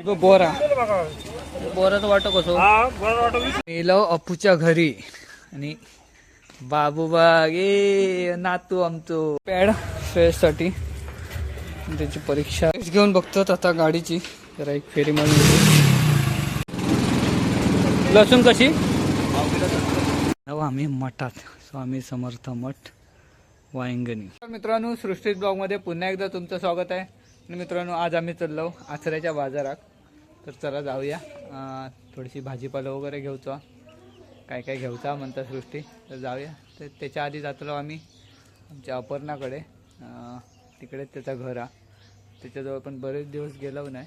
बोरा. बोराचं वाटो कसो गेलो अपूच्या घरी. आणि बाबू बाग ए नातू आमचो. पॅडसाठी त्याची परीक्षा. घेऊन बघतात आता गाडीची. जरा एक फेरी मारून येतो. लसूण कशी? आम्ही मठात. स्वामी समर्थ मठ वायंगणी. तर मित्रांनो सृष्टी ब्लॉगमध्ये पुन्हा एकदा तुमचं स्वागत आहे. मित्रांनो आज आम्ही चाललो आचऱ्याच्या बाजारात. तर चला जाऊया. थोडीशी भाजीपाला वगैरे घेऊचा. काय काय घेऊचा म्हणता सृष्टी. तर जाऊया. तर त्याच्या आधी जातलो आम्ही आमच्या अपर्णाकडे. तिकडेच तिकडे त्याचं घर हा त्याच्याजवळ पण बरेच दिवस गेलो नाही.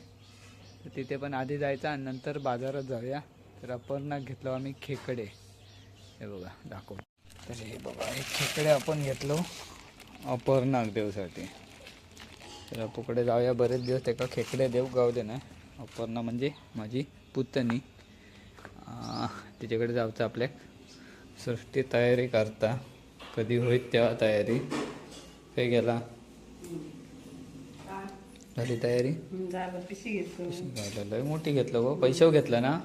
तर तिथे पण आधी जायचा आणि नंतर बाजारात जाऊया. तर अपर्णा घेतलो आम्ही खेकडे. हे बघा दाखव. तर हे बघा हे खेकडे आपण घेतलो अपर्णाक देवसाठी तर अपूकडे जाऊया बरेच दिवस त्याका खेकडे देव गाव दे ना. अपर्णा म्हणजे माझी पुतणी. तिच्याकडे जायचं आपल्या. सृष्टी तयारी करता. कधी होईल तेव्हा तयारी. काय गेला झाली तयारी? झालं लय मोठी घेतलं गो. पैसे घेतलं ना?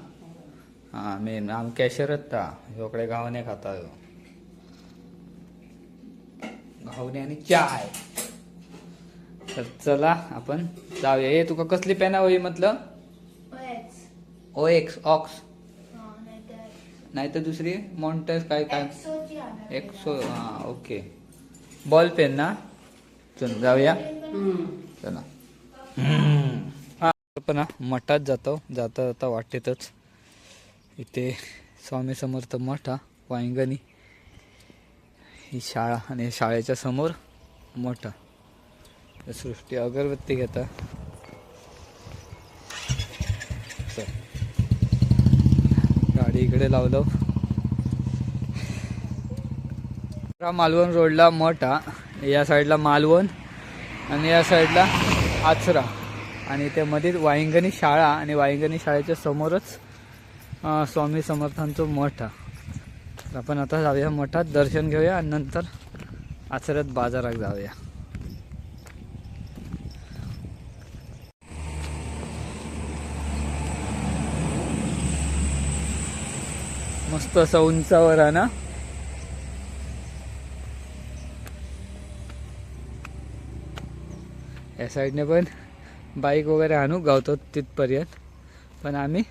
हां मेन. आम कॅशरच ता. ह्योकडे गावाने खाता ह्यो घावणे आणि चाय. तर चला आपण जाऊया. ए तुका कसली पेना होई म्हटलं? ओ एक्स ऑक्स नाही तर दुसरी मॉन्टेस काय काय? एक्सो हां ओके. बॉल पेन ना? चल जाऊया. चला. हा पण हा, मठात जातो. जाता जाता वाटेतच. इथे स्वामी समर्थ मठ हा वांगणी ही शाळा आणि शाळेच्या समोर मठ हा. सृष्टी अगरबत्ती घेता. गाडी इकडे लावलो. हा मालवण रोडला मठ हा. या साईडला मालवण आणि या साईडला आचरा. आणि ते मधील वायंगणी शाळा आणि वायंगणी शाळेच्या समोरच स्वामी समर्थांचं मठ आपण आता जाऊया मठात दर्शन घेऊया आणि नंतर आचऱ्यात बाजारात जाऊया. मस्त असा उंचावर आहे ना? या साईडने पण बाईक वगैरे आणू गावतो तिथपर्यंत. पण आम्ही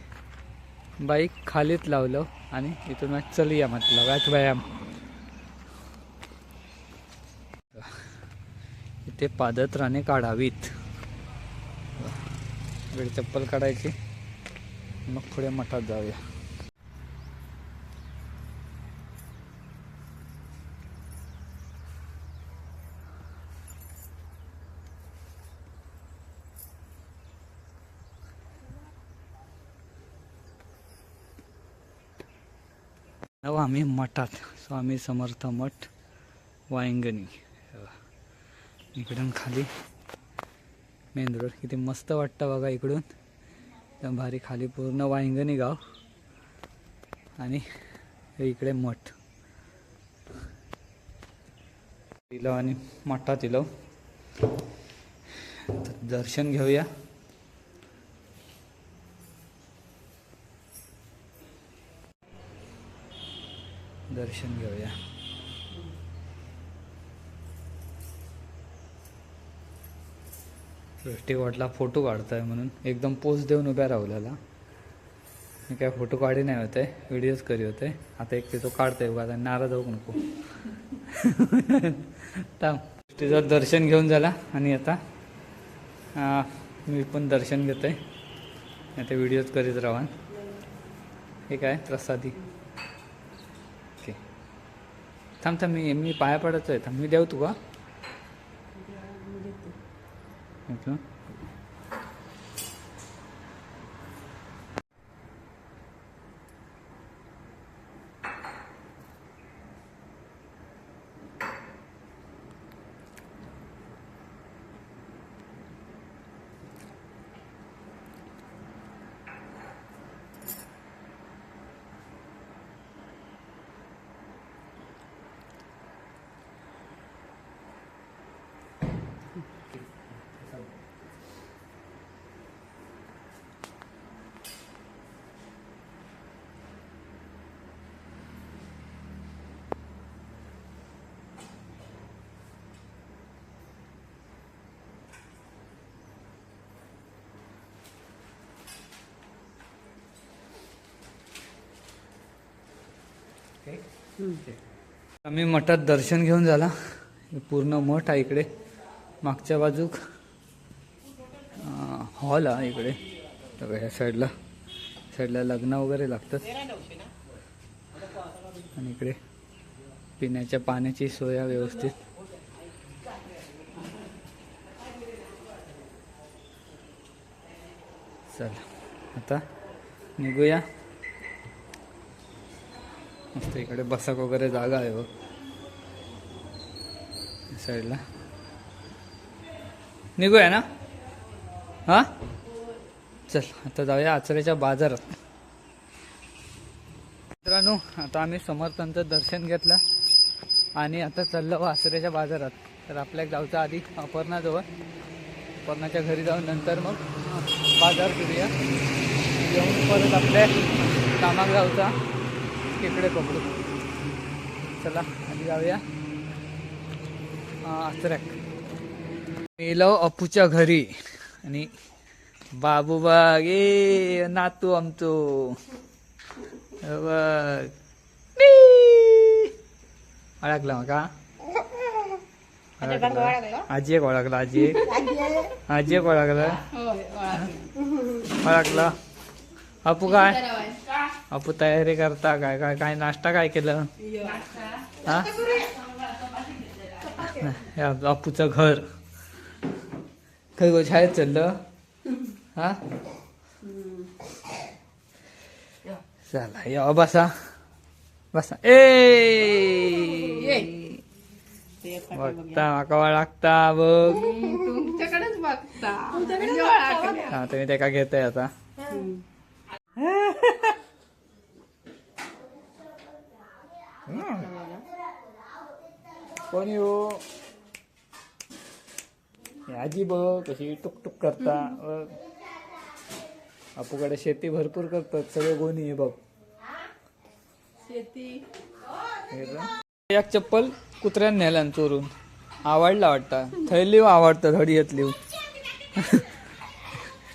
बाईक खालीच लावलो आणि इथून मग चलूया म्हटलं वाच व्यायाम. इथे पादत्राने काढावीत. वेळ चप्पल काढायची. मग पुढे मठात जाऊया. हो आम्ही मठात स्वामी समर्थ मठ वायंगणी. इकडून खाली मेन रोड किती मस्त वाटतं बघा इकडून. भारी खाली पूर्ण वायंगणी गाव. आणि इकडे मठ. तिलो आणि मठात इलो दर्शन घेऊया. दर्शन घेऊया. सृष्टी वाटला फोटो काढताय म्हणून. एकदम पोस्ट देऊन उभ्या राहुल्याला. मी काय फोटो काढी नाही होते व्हिडिओज करी होते. आता एक तिथं तो काढतोय उगा आता नाराज होऊ नको. थांब. सृष्टीचं दर्शन घेऊन झाला आणि आता मी पण दर्शन घेतोय. आता व्हिडिओज करीत राहा हे काय? प्रसादी. थांब थांब मी मी पाया पडायचं आहे थांब मी देऊ तुका आम्ही मठात दर्शन घेऊन झाला. पूर्ण मठ आहे इकडे. मागच्या बाजूक हॉल आहे इकडे. तर ह्या साईडला साईडला लग्न वगैरे लागतात. आणि इकडे पिण्याच्या पाण्याची सोय व्यवस्थित. चल आता निघूया. मस्त इकडे बसक वगैरे जागा आहे हो साईडला. निघूया ना? हा? चल आता जाऊया आचऱ्याच्या बाजारात. मित्रांनो आता आम्ही समर्थांचं दर्शन घेतलं आणि आता चाललो आचऱ्याच्या बाजारात. तर आपल्या जाऊचं आधी अपर्णाजवळ. अपर्णाच्या घरी जाऊन नंतर मग बाजार करूया. येऊन परत आपल्या कामाक इकडे पकडू चला आधी जाऊया. आचऱ्याक मेलो अपूच्या घरी. आणि बाबू बाग ए नातू आमचो. हे बघ मग का ओळखला. आजी एक ओळखला आजी एक. आजी. एक ओळखला. ओळखला. अपू काय? अपू तयारी करता काय काय काय नाश्ता काय केलं? हा? हे अपूचं घर. काही गो शाळेत चाललं. हा? चला या बसा. बसा. ए! बघता माका लागता बघ. तुमच्याकडेच बघता. तुम्ही ते का घेताय आता? कोण येऊ हे आजी बघ कशी टुक टुक करता. बघ. अपूकडे शेती भरपूर करतात सगळे गोणी आहे बघ. शेती. हे. एक चप्पल कुत्र्यान नेल्यान चोरून. आवडला वाटता. थैली आवडतं धडीयतली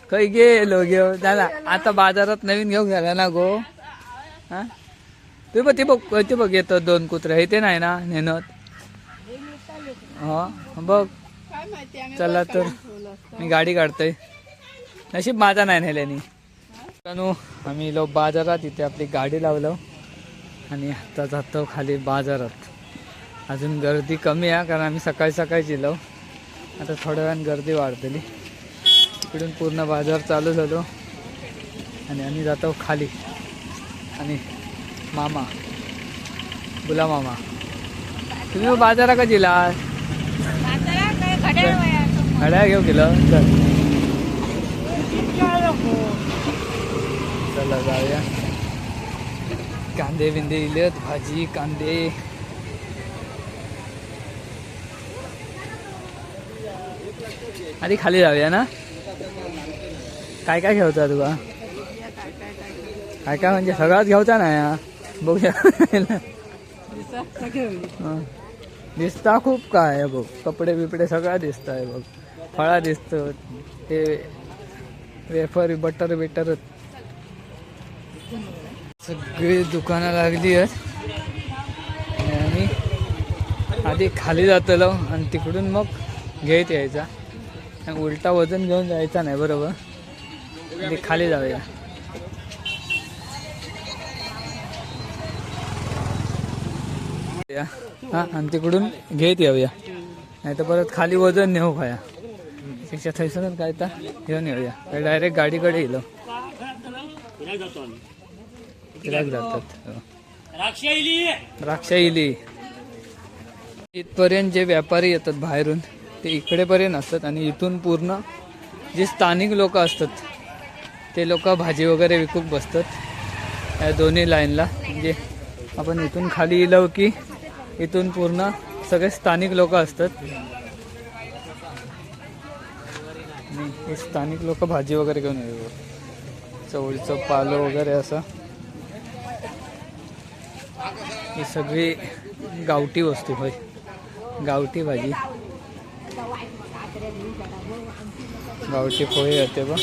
खय गेलो घेऊ झाला आता बाजारात नवीन घेऊन गेला ना गो? हा? ते बघ ते बघ ते बघ येतं दोन कुत्रे. हे ते नाही ना नेनत हा बघ. चला तर. मी गाडी काढतोय. नशीब माझा नाही नेल्यानी. मित्रांनो आम्ही लो बाजारात इथे आपली गाडी लावलो. आणि आता जातो खाली बाजारात. अजून गर्दी कमी आहे कारण आम्ही सकाळी सकाळी गेलो. आता थोड्या वेळानं गर्दी वाढतली. इकडून पूर्ण बाजार चालू झालो. आणि आम्ही जातो खाली. आणि मामा. बुला मामा. तुम्ही बाजारा का दिला घड्याळ घेऊ गेलं. चल. चला जाऊया. कांदे बिंदे इलेत भाजी कांदे. आधी खाली जाऊया ना? काय काय घेऊचा तुका काय काय म्हणजे सगळाच घेऊचा नाही हा. बघूया. दिसता खूप काय आहे बघ. कपडे बिपडे सगळं दिसत आहे बघ. फळा दिसत ते वेफर बटर बिटर सगळी दुकानं लागली आहेत. आणि आधी खाली जातलो आणि तिकडून मग घेत यायचा. उलटा वजन घेऊन जायचा नाही बरोबर? आधी खाली जाऊया. हा आणि तिकडून घेत येऊया. नाही तर परत खाली वजन नेऊ खाया त्याच्या थैसर काय तर घेऊन येऊया. डायरेक्ट गाडीकडे येलो जातात. हो. राक्षा द्राक्षा इली इथपर्यंत जे व्यापारी येतात बाहेरून ते इकडेपर्यंत असतात आणि इथून पूर्ण जे स्थानिक लोक असतात ते लोक भाजी वगैरे विकूक बसतात. या दोन्ही लाईनला. म्हणजे आपण इथून खाली इलो की इथून पूर्ण सगळे स्थानिक लोक असतात. हे स्थानिक लोक भाजी वगैरे घेऊन येतात चवळीचं पालं वगैरे असं. ही सगळी गावठी वस्तू होय. गावठी भाजी. गावठी पोहे येते बा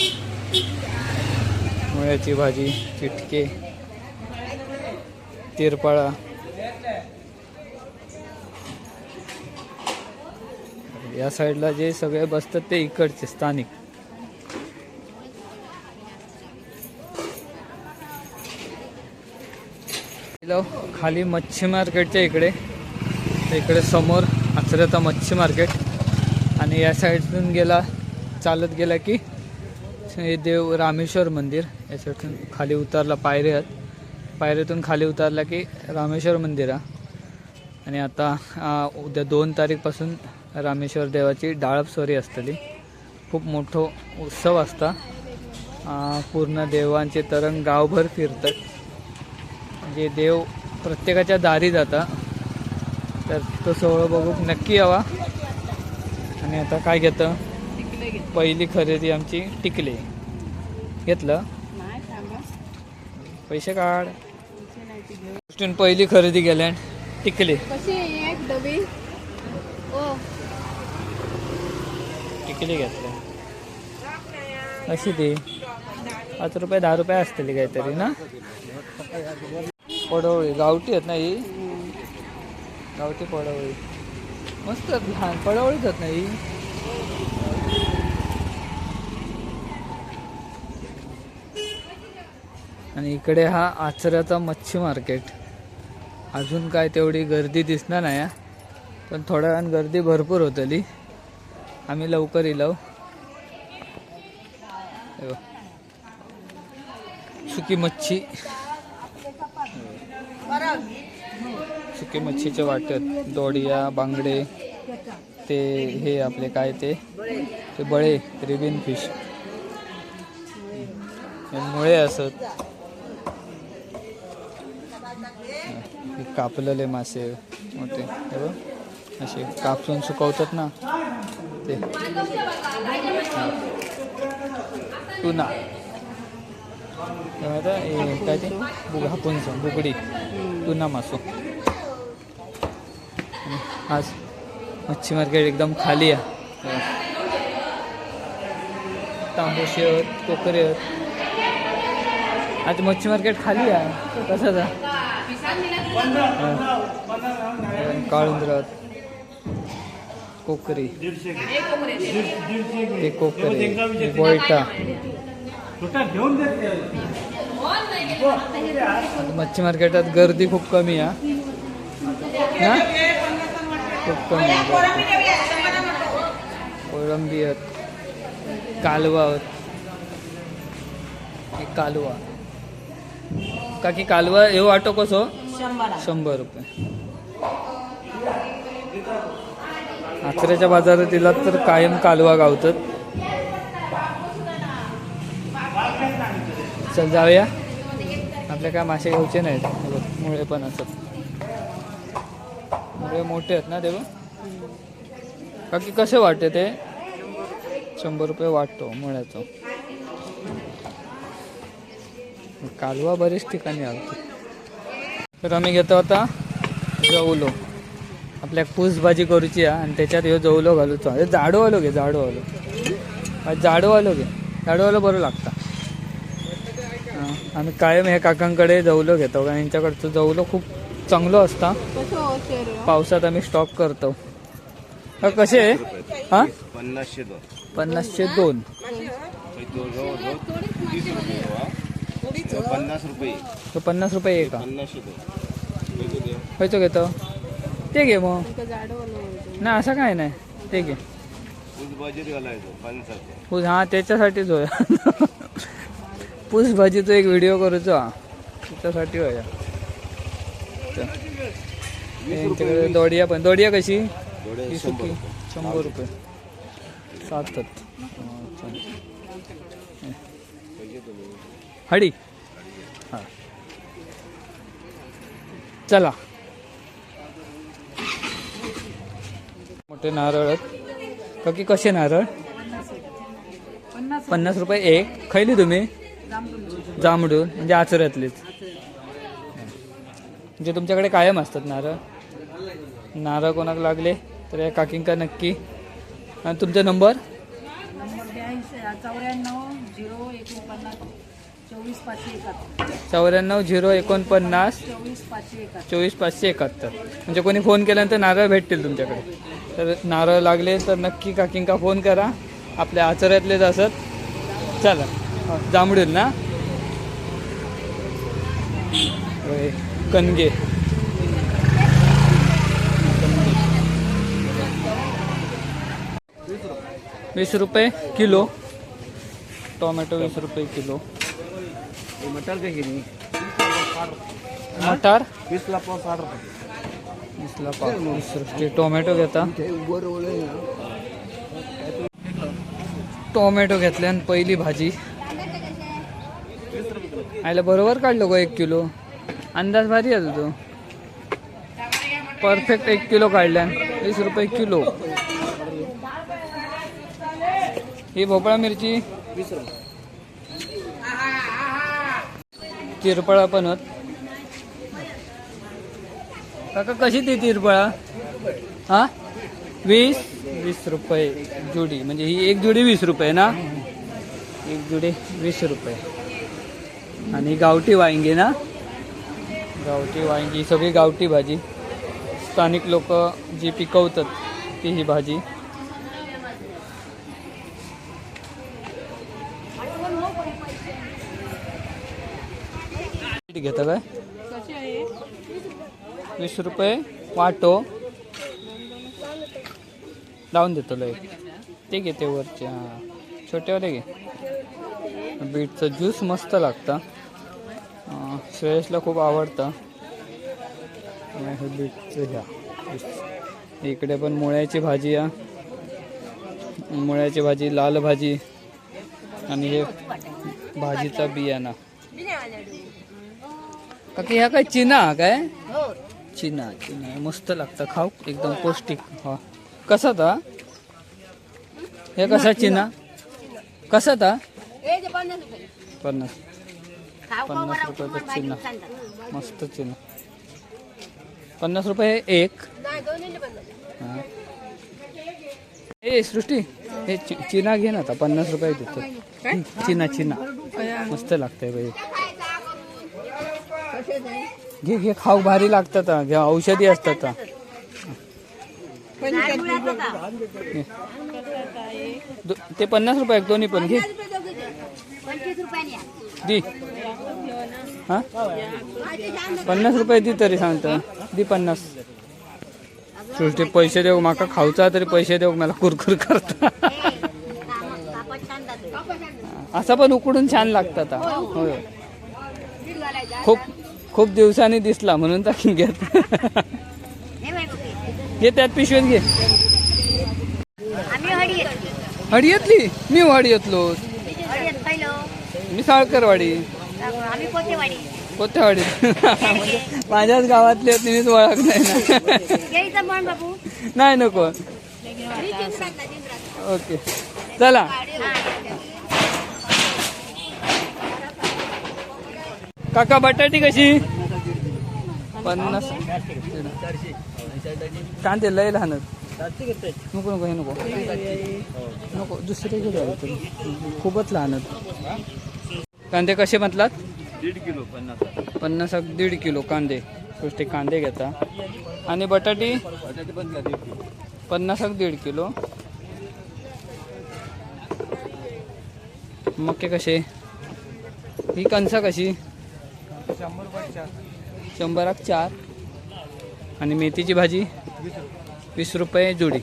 मुळ्याची भाजी चिटके तिरपाळा. या साईडला जे सगळे बसतात ते इकडचे स्थानिक. खाली मच्छी मार्केटच्या इकडे. इकडे समोर आचऱ्याचा मच्छी मार्केट. आणि या साईडतून गेला चालत गेला की हे देव रामेश्वर मंदिर. या साईडतून खाली उतरला पायऱ्या आहेत. पायऱ्यातून खाली उतरला की रामेश्वर मंदिर आहे आणि आता उद्या दोन तारीखपासून रामेश्वर देवाची डाळपस्वरी असतली. खूप मोठं उत्सव असता. पूर्ण देवांचे तरंग गावभर फिरतात. म्हणजे देव प्रत्येकाच्या दारी जाता तर तो सोहळा बघूक नक्की यावा. आणि आता काय घेतं? पहिली खरेदी आमची टिकले. घेतलं? पैसे काढ. पहिली खरेदी केल्या टिकले कशी आहे एक डबी ओ टिकली घेतल्या अशी ती. पाच रुपये दहा रुपये असतली काहीतरी ना? पडवळी गावठी आहेत ना ही? गावठी पडवळी. मस्त लहान पडवळीच आहेत ना ही. आणि इकडे हा आचऱ्याचा मच्छी मार्केट. अजून काय तेवढी गर्दी दिसणार नाही पण थोड्या वेळान गर्दी भरपूर होतली. आम्ही लवकर येलो. सुकी मच्छी. सुकी मच्छीचे वाटत. दोडिया बांगडे. ते हे आपले काय ते? ते बळे रिबिन फिश. मुळे असत. कापलेले मासे मोठे. असे कापून सुकवतात ना. ते टुना काय? हे ते बुग हापून बुगडी टुना मासो आज मच्छी मार्केट एकदम खाली आहे तांबोशी आहेत कोकरे आहेत आज मच्छी मार्केट खाली आहे कसं जा काळुंद्रात कोकरी. ते कोकरे. बोयटा. मच्छी मार्केटात गर्दी खूप कमी आहे ना खूप कमी आहे. गर्दी. कोळंबी आहेत कालवा. आहेत हे कालवा काकी कालवा हे वाटो कसो? शंभर. रुपये. आचऱ्याच्या बाजारात दिलात तर कायम कालवा गावतात. चल जाऊया. आपल्या काय मासे घ्यायचे नाहीत. मुळे पण असत मुळे मोठे आहेत ना ते बाकी कसे वाटते ते? शंभर रुपये वाटतो मुळ्याचं. कालवा बरेच ठिकाणी आलतो. तर आम्ही घेतो आता जवलो. आपल्याक पूस भाजी करूची हा आणि त्याच्यात ह्यो जवलो घालूचो हे जाडो आलो घे जाडो आलो जाडो आलो घे. जाडो आलो बरं लागता. हा, आम्ही कायम ह्या काकांकडे जवलो घेतो कारण यांच्याकडचं जवलो खूप चांगलं असता. हो पावसात आम्ही स्टॉक करतो. हा, कसे? आहे हा? पन्नासशे दोन. पन्नासशे दोन. पन्नास रुपये. तो पन्नास रुपये आहे का? पन्नासशे दोन. खयचो घेतो. ते घे मग. नाही असं काय नाही. ते घे. पूस हा त्याच्यासाठीच होय पूस भाजीचा एक व्हिडिओ करूचो हा. त्याच्यासाठी होय. तर. यांच्याकडे दोडिया पण. दोडिया कशी? ही शंभर सुकी रुपये. शंभर रुपये. सातच हडी हा. चला. मोठे नारळ आहेत? बाकी कसे नारळ? पन्नास रुपये एक. खैली तुम्ही? जांभळून म्हणजे आचऱ्यातलीच. म्हणजे तुमच्याकडे कायम असतात नारळ. नारळ कोणाक लागले तर या काकींका नक्की. आणि तुमचा नंबर? चौऱ्याण्णव झिरो एकोणपन्नास. चोवीस पाचशे एकाहत्तर म्हणजे कोणी फोन केल्यानंतर नारळ भेटतील तुमच्याकडे? तर नारळ लागले तर नक्की काकींका फोन करा. आपल्या आचऱ्यातलेच असत चला जांभळूल ना? कणगे. वीस रुपये किलो. टोमॅटो वीस रुपये किलो. मटर मटार? वीसला पाव साठ रुपये. वीसला रुपये टोमॅटो घेता. टोमॅटो घेतले आणि पहिली भाजी. आयला बरोबर काढलो गो एक किलो. अंदाज भारी आहे तो परफेक्ट एक किलो काढल्या. वीस रुपये किलो. ही भोपळा मिरची. तिरपळा पण होत. काका कशी ती तिरपळा हा? वीस? वीस रुपये जुडी. म्हणजे ही एक जुडी वीस रुपये ना? एक जुडी वीस रुपये. आणि गावठी वांगी ना? गावठी वांगी सगळी गावठी भाजी. स्थानिक लोक जी पिकवतात ती ही भाजी. घेता काय? वीस रुपये वाटो. लावून देतो लय. ते घेते वरचे हां. छोटेवाले घे. बीटचं ज्यूस मस्त लागतं. श्रेयसला खूप आवडतं. हे बीटचं घ्या. इकडे पण मुळ्याची भाजी आहे मुळ्याची भाजी लाल भाजी. आणि हे भाजीचा बियाणा. काकी ह्या काय चिना हा. काय चिना चिना. मस्त लागतं खाऊ. एकदम पौष्टिक. हा. कसा ता? हे कसा चिना? कसा ता? पन्नास पन्नास. रुपयाचा चिना. मस्त चिना. पन्नास रुपये एक. हा. ए सृष्टी हे चिना घे ना आता. पन्नास रुपये देतो. चिना चिना. मस्त लागतंय बाई. घे घे खाऊ भारी लागतात. घे औषधी असतात ते पन्नास रुपये दोन्ही पण घे. दी. हा? पन्नास रुपये दी तरी सांगता. दी पन्नास. सृष्टी पैसे देऊ माका खाऊचा तरी पैसे देऊ मला कुरकुर करता. असं पण उकडून छान लागतात हा. होय. खूप खूप दिवसांनी दिसला म्हणून टाकून घेत घे त्यात पिशवीत घे. हडियतली मी हडियतलो मी साळकरवाडी. कोतेवाडी माझ्याच गावातली होती मीच ओळख नाही ना. नाही नको. ओके. चला. काका बटाटी कशी? पन्नास. कांदे लय लहान आहेत. नको नको हे नको. नको दुसरे गेले खूपच लहान आहेत. कांदे कसे म्हटलात? दीड किलो पन्नास पन्नास दीड किलो कांदे. सृष्टी कांदे घेता. आणि बटाटी? बटाटे दीड किलो. मक्के मके कसे? ही कणसा कशी? शंभराक चार. आणि मेथीची भाजी वीस रुपये. जुडी.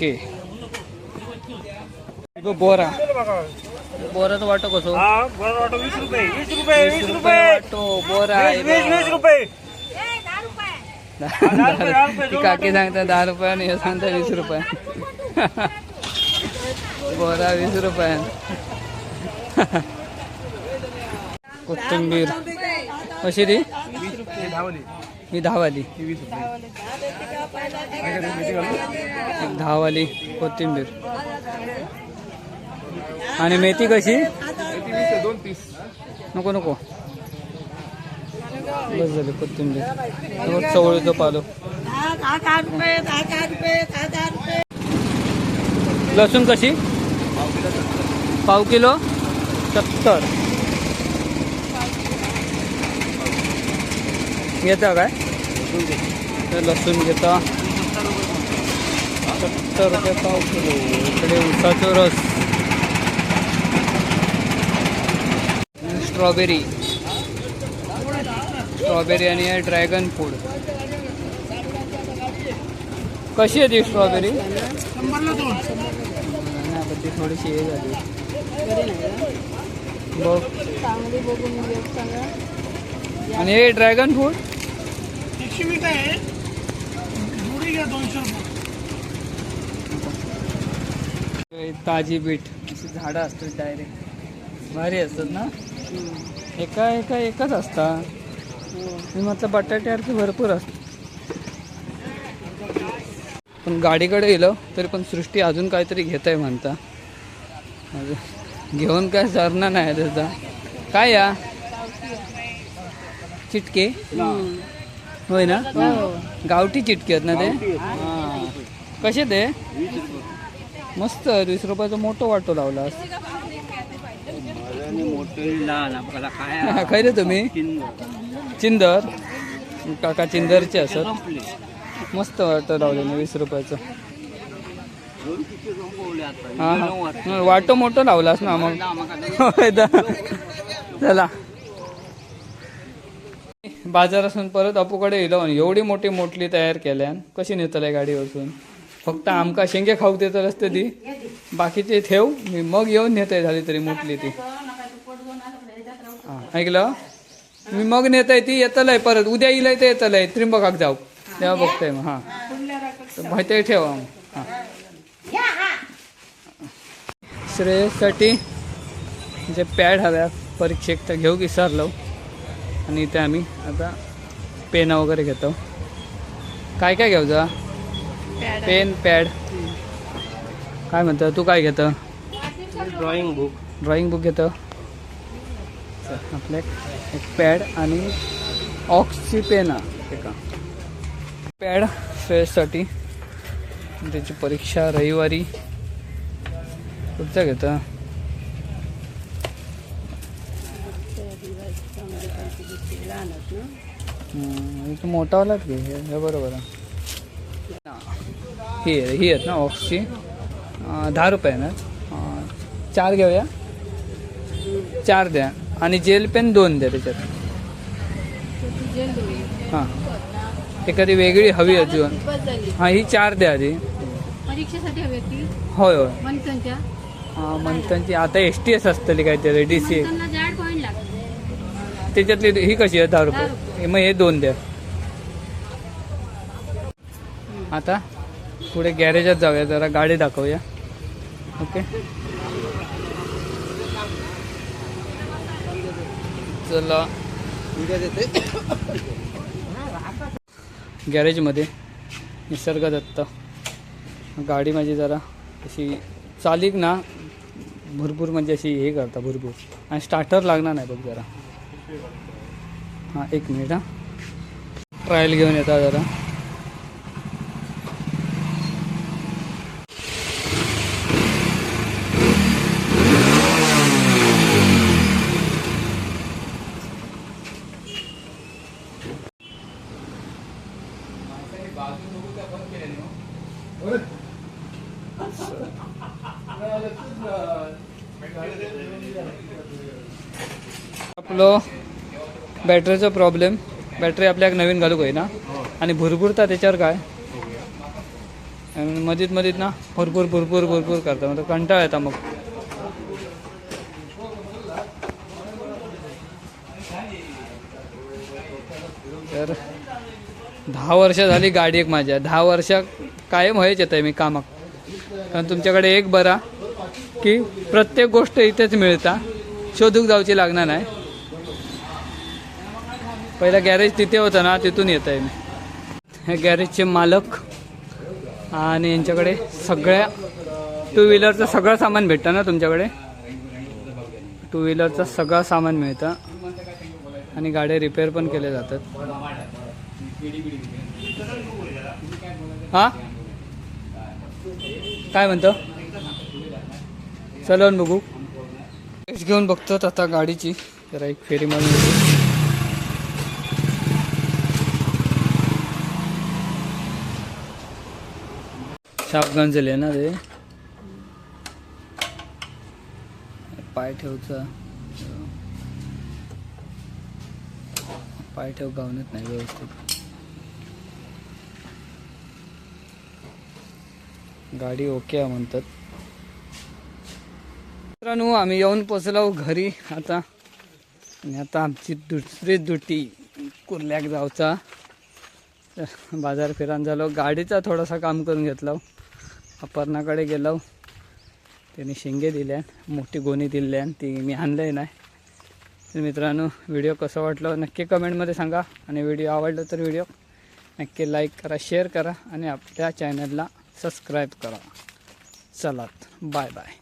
के बोरा. बोराचं वाटो कसो वीस रुपये. वाटो बोरा काकी सांगता दहा रुपये आणि हे सांगता वीस रुपये. बोरा वीस रुपये. कोथिंबीर. कशी ती? ही दहावाली एक दहावाली कोथिंबीर. आणि मेथी कशी? दोन पीस नको नको. बस झाली कोथिंबीर. चवळीचं पालो. लसूण कशी? पाव किलो? सत्तर. घेता काय? लसूण घेता. सत्तर रुपये पाव किलो. इकडे उसाचा रस. स्ट्रॉबेरी. स्ट्रॉबेरी आणि ड्रॅगन फ्रूट कशी आहे ती स्ट्रॉबेरी? ती थोडीशी हे झाली. बघ. आणि हे ड्रॅगन फ्रूट आहे जुडी घ्या दोनशे रुपये ताजी बीट अशी झाडं असतात डायरेक्ट भारी असतात ना? एका एका एकच असतात म्हटलं बटाट्यासारखे भरपूर असतात. पण गाडीकडे गेलो तरी पण सृष्टी अजून काहीतरी घेत आहे म्हणता घेऊन काय सरणार नाही त्याचा काय या? चिटके? होय ना? गावठी चिटके आहेत ना ते? हां. कसे ते? मस्त वीस रुपयाचा मोठं वाटो लावला काय रे तुम्ही? चिंदर. काका चिंदरचे असत. मस्त वाटो लावले वीस रुपयाचं. हा हा. वाटो मोठं लावलास ना मग? होय. चला. बाजारासून परत अपूकडे येलो आणि एवढी मोठी मोटली तयार केल्यान कशी नेतले गाडी वरसून फक्त आमका शेंगे खाऊक देत असते ती. बाकीचे ठेव मी मग येऊन नेताय झाली तरी मोटली ती. हां ऐकलं? मी मग नेताय ती येतलय परत. उद्या येईल ते येतलय. त्रिंबकाक जाऊ. तेव्हा बघताय मग हा. तर माहिती ठेव हां. श्रेयसाठी जे पॅड हव्या परीक्षेक तर घेऊ विसरलो आणि इथे आम्ही आता पेन वगैरे घेतो. काय काय घेऊ जा? Pen pad. काय म्हणतं? तू काय घेतं? ड्रॉइंग बुक ड्रॉइंग बुक घेतं. आपल्या एक पॅड आणि ऑक्सची पेन आहे. एका पॅड फेससाठी त्याची परीक्षा रविवारी. कुठचं घेतं. इथं मोठावालाच घे. हे बरोबर आहे. ही आहे ही आहेत ना ऑक्सची. दहा रुपये ना चार घेऊया. चार द्या. आणि जेल पेन दोन द्या त्याच्यात. हां. एखादी वेगळी हवी अजून. हां ही चार द्या आधी. होय होय. मंथनची. आता एस टी एस असतली काहीतरी डी सी त्याच्यातली ही कशी आहे? दहा रुपये. मग हे दोन द्या. आता पुढे गॅरेजात जाऊया जरा गाडी दाखवूया. ओके चला. गॅरेजमध्ये निसर्गदत्त. गाडी माझी जरा अशी चालीक ना भरपूर म्हणजे अशी हे करता भरपूर. आणि स्टार्टर लागणार नाही बघ जरा. हां एक मिनिट हां. ट्रायल घेऊन येता जरा आपलं बॅटरीचा प्रॉब्लेम. बॅटरी आपल्याक नवीन घालूक होईना. आणि भरपूरता त्याच्यावर काय? मधीत मधीत ना भरपूर भरपूर भरपूर करता. म्हणजे कंटाळ येता मग. तर दहा वर्ष झाली गाडी एक माझ्या. दहा वर्ष कायम व्हायच येत आहे मी कामाक. कारण तुमच्याकडे एक बरा की प्रत्येक गोष्ट इथेच मिळता. शोधूक जाऊची लागणार नाही. पहिला गॅरेज तिथे होतं ना तिथून येत आहे मी. हे गॅरेजचे मालक आणि यांच्याकडे सगळ्या टू व्हीलरचं सगळं सामान भेटतं ना तुमच्याकडे? टू व्हीलरचं सगळं सामान मिळतं आणि गाड्या रिपेअर पण केले जातात. हां? काय म्हणतो? चलवून बघू. घेऊन बघतो आता गाडीची. जरा एक फेरी मारून शापगंज झाले ना ते पाय ठेवचा पाय ठेव गावण्यात नाही व्यवस्थित. गाडी ओके आहे म्हणतात. मित्रांनो आम्ही येऊन पोचलो घरी. आता आणि आता आमची दुसरी दुटी कुर्ल्याक जावचा. बाजार फिरान झालो. गाडीचा थोडासा काम करून घेतला. अपर्णाकडे गेलो. त्याने शेंगे दिल्या मोठी गोणी दिल्या ती मी आणलंय नाही. तर मित्रांनो व्हिडिओ कसं वाटलं नक्की कमेंटमध्ये सांगा. आणि व्हिडिओ आवडला तर व्हिडिओ नक्की लाईक करा शेअर करा. आणि आपल्या चॅनलला सबस्क्राईब करा. चला बाय बाय.